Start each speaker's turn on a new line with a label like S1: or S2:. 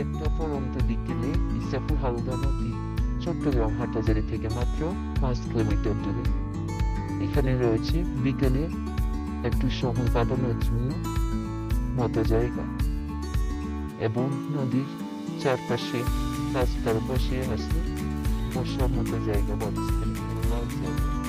S1: একটা পরন্ত বিকেলে ইসাফুল হালদা নদী চট্টগ্রাম হাটাজারি থেকে মাত্র পাঁচ কিলোমিটার দূরে। এখানে রয়েছে বিকেলে একটু সময় কাটানোর জন্য মতো জায়গা এবং নদীর চারপাশে রাস্তার পাশে আছে বসার মতো জায়গা বা জায়গা